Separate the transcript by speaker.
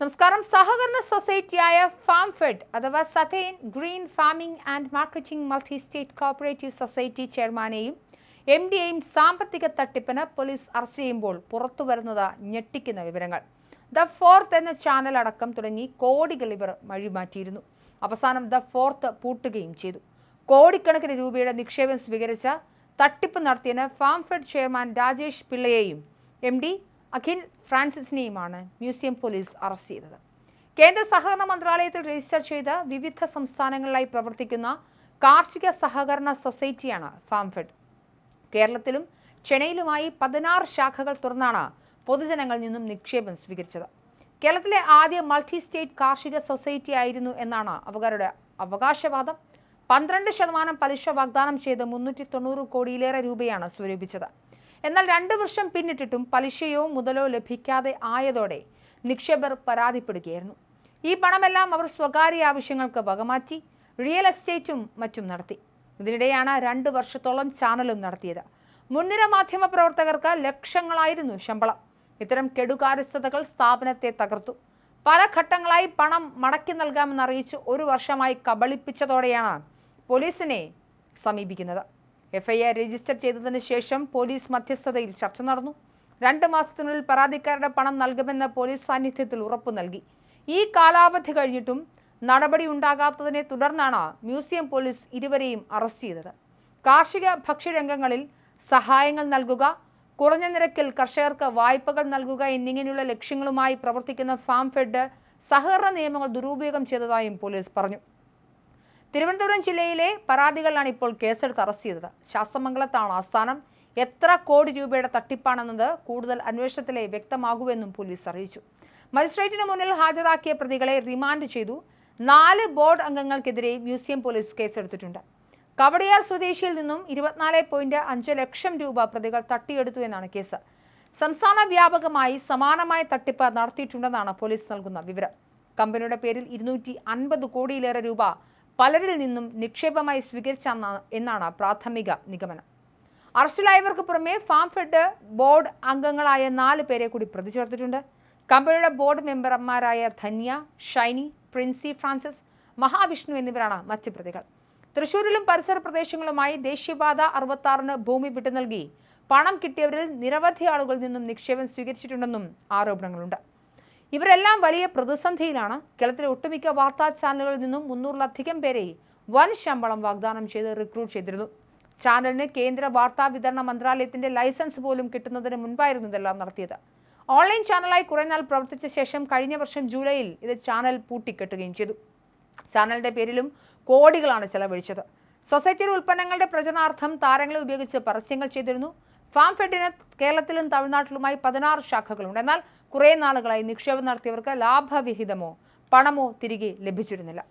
Speaker 1: നമസ്കാരം. സഹകരണ സൊസൈറ്റിയായ farm fed അഥവാ southern green farming and marketing multi state cooperative society ചെയർമാനെയും M ഡിയെയും സാമ്പത്തിക തട്ടിപ്പിന് പോലീസ് അറസ്റ്റ് ചെയ്യുമ്പോൾ പുറത്തു വരുന്നത് ഞെട്ടിക്കുന്ന വിവരങ്ങൾ. ദ ഫോർത്ത് എന്ന ചാനൽ അടക്കം തുടങ്ങി കോടികൾ ഇവർ വഴിമാറ്റിയിരുന്നു. അവസാനം ദ ഫോർത്ത് പൂട്ടുകയും ചെയ്തു. കോടിക്കണക്കിന് രൂപയുടെ നിക്ഷേപം സ്വീകരിച്ച തട്ടിപ്പ് നടത്തിയതിന് ഫാം ഫെഡ് ചെയർമാൻ രാജേഷ് പിള്ളയെയും എം ഡി അഖിൽ ഫ്രാൻസിസിനെയുമാണ് മ്യൂസിയം പോലീസ് അറസ്റ്റ് ചെയ്തത്. കേന്ദ്ര സഹകരണ മന്ത്രാലയത്തിൽ രജിസ്റ്റർ ചെയ്ത് വിവിധ സംസ്ഥാനങ്ങളിലായി പ്രവർത്തിക്കുന്ന കാർഷിക സഹകരണ സൊസൈറ്റിയാണ് ഫാംഫെഡ്. കേരളത്തിലും ചെന്നൈയിലുമായി പതിനാറ് ശാഖകൾ തുറന്നാണ് പൊതുജനങ്ങളിൽ നിന്നും നിക്ഷേപം സ്വീകരിച്ചത്. കേരളത്തിലെ ആദ്യ മൾട്ടി സ്റ്റേറ്റ് കാർഷിക സൊസൈറ്റി ആയിരുന്നു എന്നാണ് അവരുടെ അവകാശവാദം. പന്ത്രണ്ട് ശതമാനം പലിശ വാഗ്ദാനം ചെയ്ത് മുന്നൂറ്റി തൊണ്ണൂറ് കോടിയിലേറെ രൂപയാണ് സ്വരൂപിച്ചത്. എന്നാൽ രണ്ടു വർഷം പിന്നിട്ടിട്ടും പലിശയോ മുതലോ ലഭിക്കാതെ ആയതോടെ നിക്ഷേപർ പരാതിപ്പെടുകയായിരുന്നു. ഈ പണമെല്ലാം അവർ സ്വകാര്യ ആവശ്യങ്ങൾക്ക് വകമാറ്റി റിയൽ എസ്റ്റേറ്റും മറ്റും നടത്തി. ഇതിനിടെയാണ് രണ്ട് വർഷത്തോളം ചാനലും നടത്തിയത്. മുൻനിര മാധ്യമ പ്രവർത്തകർക്ക് ലക്ഷങ്ങളായിരുന്നു ശമ്പളം. ഇത്തരം കെടുകാര്യസ്ഥതകൾ സ്ഥാപനത്തെ തകർത്തു. പല ഘട്ടങ്ങളായി പണം മടക്കി നൽകാമെന്നറിയിച്ച് ഒരു വർഷമായി കബളിപ്പിച്ചതോടെയാണ് പോലീസിനെ സമീപിക്കുന്നത്. എഫ്ഐആർ രജിസ്റ്റർ ചെയ്തതിന് ശേഷം പോലീസ് മധ്യസ്ഥതയിൽ ചർച്ച നടന്നു. രണ്ട് മാസത്തിനുള്ളിൽ പരാതിക്കാരുടെ പണം നൽകുമെന്ന് പോലീസ് സാന്നിധ്യത്തിൽ ഉറപ്പു നൽകി. ഈ കാലാവധി കഴിഞ്ഞിട്ടും നടപടി ഉണ്ടാകാത്തതിനെ തുടർന്നാണ് മ്യൂസിയം പോലീസ് ഇരുവരെയും അറസ്റ്റ് ചെയ്തത്. കാർഷിക ഭക്ഷ്യരംഗങ്ങളിൽ സഹായങ്ങൾ നൽകുക കുറഞ്ഞ നിരക്കിൽ കർഷകർക്ക് വായ്പകൾ നൽകുക എന്നിങ്ങനെയുള്ള ലക്ഷ്യങ്ങളുമായി പ്രവർത്തിക്കുന്ന ഫാം ഫെഡ് സഹകരണ നിയമങ്ങൾ ദുരുപയോഗം ചെയ്തതായും പോലീസ് പറഞ്ഞു. തിരുവനന്തപുരം ജില്ലയിലെ പരാതികളിലാണ് ഇപ്പോൾ കേസെടുത്ത് അറസ്റ്റ് ചെയ്തത്. ശാസ്തമംഗലത്താണ് ആസ്ഥാനം. എത്ര കോടി രൂപയുടെ തട്ടിപ്പാണെന്നത് കൂടുതൽ അന്വേഷണത്തിലെ വ്യക്തമാകുമെന്നും പോലീസ് അറിയിച്ചു. മജിസ്ട്രേറ്റിന് മുന്നിൽ ഹാജരാക്കിയ പ്രതികളെ റിമാൻഡ് ചെയ്തു. നാല് ബോർഡ് അംഗങ്ങൾക്കെതിരെ മ്യൂസിയം പോലീസ് കേസെടുത്തിട്ടുണ്ട്. കവടിയാർ സ്വദേശിയിൽ നിന്നും ഇരുപത്തിനാല് പോയിന്റ് അഞ്ച് ലക്ഷം രൂപ പ്രതികൾ തട്ടിയെടുത്തു എന്നാണ് കേസ്. സംസ്ഥാന വ്യാപകമായി സമാനമായ തട്ടിപ്പ് നടത്തിയിട്ടുണ്ടെന്നാണ് പോലീസ് നൽകുന്ന വിവരം. കമ്പനിയുടെ പേരിൽ ഇരുന്നൂറ്റി അൻപത് കോടിയിലേറെ രൂപ പലരിൽ നിന്നും നിക്ഷേപമായി സ്വീകരിച്ച എന്നാണ് പ്രാഥമിക നിഗമനം. അറസ്റ്റിലായവർക്ക് പുറമെ ഫാം ഫെഡ് ബോർഡ് അംഗങ്ങളായ നാല് പേരെ കൂടി പ്രതി ചേർത്തിട്ടുണ്ട്. കമ്പനിയുടെ ബോർഡ് മെമ്പർമാരായ ധന്യ ഷൈനി പ്രിൻസി ഫ്രാൻസിസ് മഹാവിഷ്ണു എന്നിവരാണ് മറ്റ് പ്രതികൾ. തൃശൂരിലും പരിസര പ്രദേശങ്ങളുമായി ദേശീയപാത അറുപത്താറിന് ഭൂമി വിട്ടു നൽകി. പണം കിട്ടിയവരിൽ നിരവധി ആളുകളിൽ നിന്നും നിക്ഷേപം സ്വീകരിച്ചിട്ടുണ്ടെന്നും ആരോപണങ്ങളുണ്ട്. ഇവരെല്ലാം വലിയ പ്രതിസന്ധിയിലാണ്. കേരളത്തിലെ ഒട്ടുമിക്ക വാർത്താ ചാനലുകളിൽ നിന്നും മുന്നൂറിലധികം പേരെ വൻ ശമ്പളം വാഗ്ദാനം ചെയ്ത് റിക്രൂട്ട് ചെയ്തിരുന്നു. ചാനലിന് കേന്ദ്ര വാർത്താ വിതരണ മന്ത്രാലയത്തിന്റെ ലൈസൻസ് പോലും കിട്ടുന്നതിന് മുൻപായിരുന്നു ഇതെല്ലാം നടത്തിയത്. ഓൺലൈൻ ചാനലായി കുറെ നാൾ പ്രവർത്തിച്ച ശേഷം കഴിഞ്ഞ വർഷം ജൂലൈയിൽ ഇത് ചാനൽ പൂട്ടിക്കെട്ടുകയും ചെയ്തു. ചാനലിന്റെ പേരിലും കോടികളാണ് ചെലവഴിച്ചത്. സൊസൈറ്റിയുടെ ഉൽപ്പന്നങ്ങളുടെ പ്രചരണാർത്ഥം താരങ്ങളെ ഉപയോഗിച്ച് പരസ്യങ്ങൾ ചെയ്തിരുന്നു. ഫാം ഫെഡിന് കേരളത്തിലും തമിഴ്നാട്ടിലുമായി പതിനാറ് ശാഖകളുണ്ട്. എന്നാൽ കുറേ നാളുകളായി നിക്ഷേപം നടത്തിയവർക്ക് ലാഭവിഹിതമോ പണമോ തിരികെ ലഭിച്ചിരുന്നില്ല.